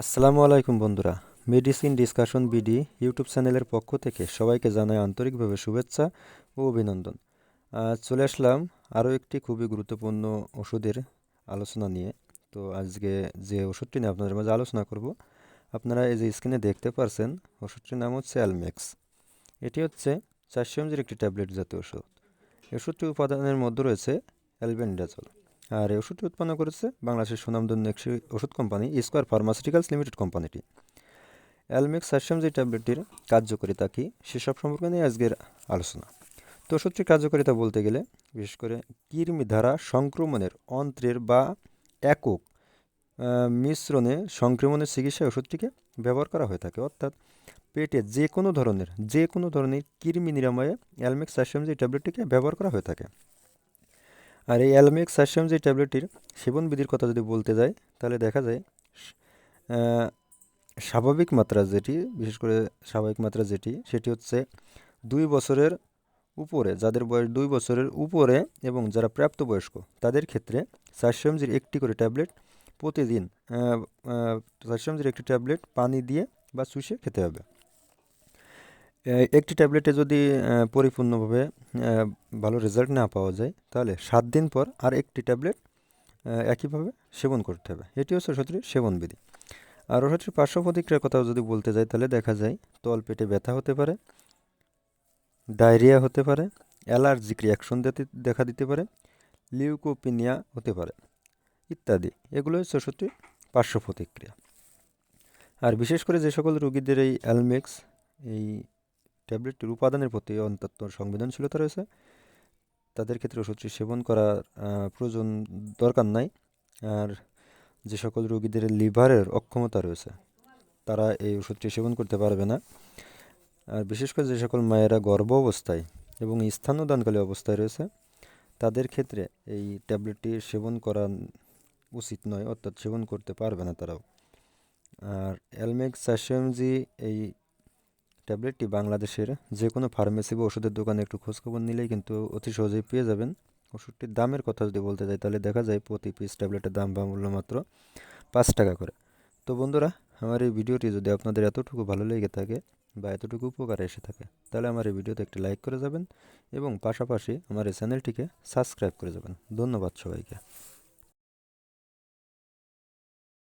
আসসালামু আলাইকুম বন্ধুরা। মেডিসিন ডিসকাশন বিডি ইউটিউব চ্যানেলের পক্ষ থেকে সবাইকে জানাই আন্তরিকভাবে শুভেচ্ছা ও অভিনন্দন। চলে আসলাম আরও একটি খুবই গুরুত্বপূর্ণ ওষুধের আলোচনা নিয়ে। তো আজকে যে ওষুধটি নিয়ে আপনাদের মাঝে আলোচনা করব, আপনারা এই যে স্ক্রিনে দেখতে পারছেন, ওষুধটির নাম হচ্ছে অ্যালমেক্স এটি হচ্ছে চারশো একটি ট্যাবলেট জাতীয় ওষুধ। ওষুধটি উপাদানের মধ্যে রয়েছে অ্যালবেন্ডাজল আর এই ওষুধটি উৎপন্ন করেছে বাংলাদেশের সুনামধন্য একটি ওষুধ কোম্পানি স্কোয়ার ফার্মাসিউটিক্যালস লিমিটেড কোম্পানিটি। অ্যালমেক্স সাশ্যাম যে ট্যাবলেটটির কার্যকারিতা কী সেসব সম্পর্কে নিয়ে আজকের আলোচনা। তো ওষুধটির কার্যকারিতা বলতে গেলে, বিশেষ করে কৃমি দ্বারা সংক্রমণের অন্ত্রের বা একক মিশ্রণে সংক্রমণের চিকিৎসায় ওষুধটিকে ব্যবহার করা হয়ে থাকে। অর্থাৎ পেটে যে কোনো ধরনের, যে কোনো ধরনের কৃমি নিরাময়ে অ্যালমেক্স সাশ্যাম যে ট্যাবলেটটিকে ব্যবহার করা হয়ে থাকে। আর এই অ্যালমেক্স সাশ্যাম যে ট্যাবলেটটির সেবন বিধির কথা যদি বলতে যাই, তাহলে দেখা যায় স্বাভাবিক মাত্রা যেটি, বিশেষ করে স্বাভাবিক মাত্রা যেটি, সেটি হচ্ছে দুই বছরের উপরে, যাদের বয়স দুই বছরের উপরে এবং যারা প্রাপ্তবয়স্ক, তাদের ক্ষেত্রে চারশো একটি করে ট্যাবলেট প্রতিদিন চারশো একটি ট্যাবলেট পানি দিয়ে বা চুষে খেতে হবে। একটি ট্যাবলেটে যদি পরিপূর্ণভাবে ভালো রেজাল্ট না পাওয়া যায়, তাহলে সাত দিন পর আর একটি ট্যাবলেট একইভাবে সেবন করতে হবে। এটি হচ্ছে ওষুধটির সেবন বিধি আর ওষুধটির পার্শ্ব প্রতিক্রিয়ার কথা যদি বলতে যাই, তাহলে দেখা যায় তল পেটে ব্যথা হতে পারে, ডায়রিয়া হতে পারে অ্যালার্জিক রিয়াকশন দেখা দিতে পারে, লিউকোপিনিয়া হতে পারে, ইত্যাদি। এগুলো হচ্ছে ওষুধটির পার্শ্ব প্রতিক্রিয়া আর বিশেষ করে যে সকল রোগীদের এই অ্যালমেক্স, এই ট্যাবলেটটির উপাদানের প্রতি অন্তত সংবেদনশীলতা রয়েছে। তাদের ক্ষেত্রে ওষুধটি সেবন করার প্রয়োজন দরকার নাই। আর যে সকল রোগীদের লিভারের অক্ষমতা রয়েছে, তারা এই ওষুধটি সেবন করতে পারবে না। আর বিশেষ করে যে সকল মায়েরা গর্ভ অবস্থায় এবং স্থানদানকালী অবস্থায় রয়েছে, তাদের ক্ষেত্রে এই ট্যাবলেটটি সেবন করা উচিত নয়, অর্থাৎ সেবন করতে পারবে না তারাও। আর অ্যালমেক্স চারশো এই ট্যাবলেটটি বাংলাদেশের যে কোনো ফার্মেসি বা ওষুধের দোকানে একটু খোঁজখবর নিলেই কিন্তু অতি সহজেই পেয়ে যাবেন। ওষুধটির দামের কথা যদি বলতে যাই, তাহলে দেখা যায় প্রতি পিস ট্যাবলেটের দাম বা মূল্য মাত্র পাঁচ টাকা করে। তো বন্ধুরা, আমার এই ভিডিওটি যদি আপনাদের এতটুকু ভালো লেগে থাকে বা এতটুকু উপকারে এসে থাকে, তাহলে আমার এই ভিডিওতে একটি লাইক করে যাবেন এবং পাশাপাশি আমার এই চ্যানেলটিকে সাবস্ক্রাইব করে যাবেন। ধন্যবাদ সবাইকে।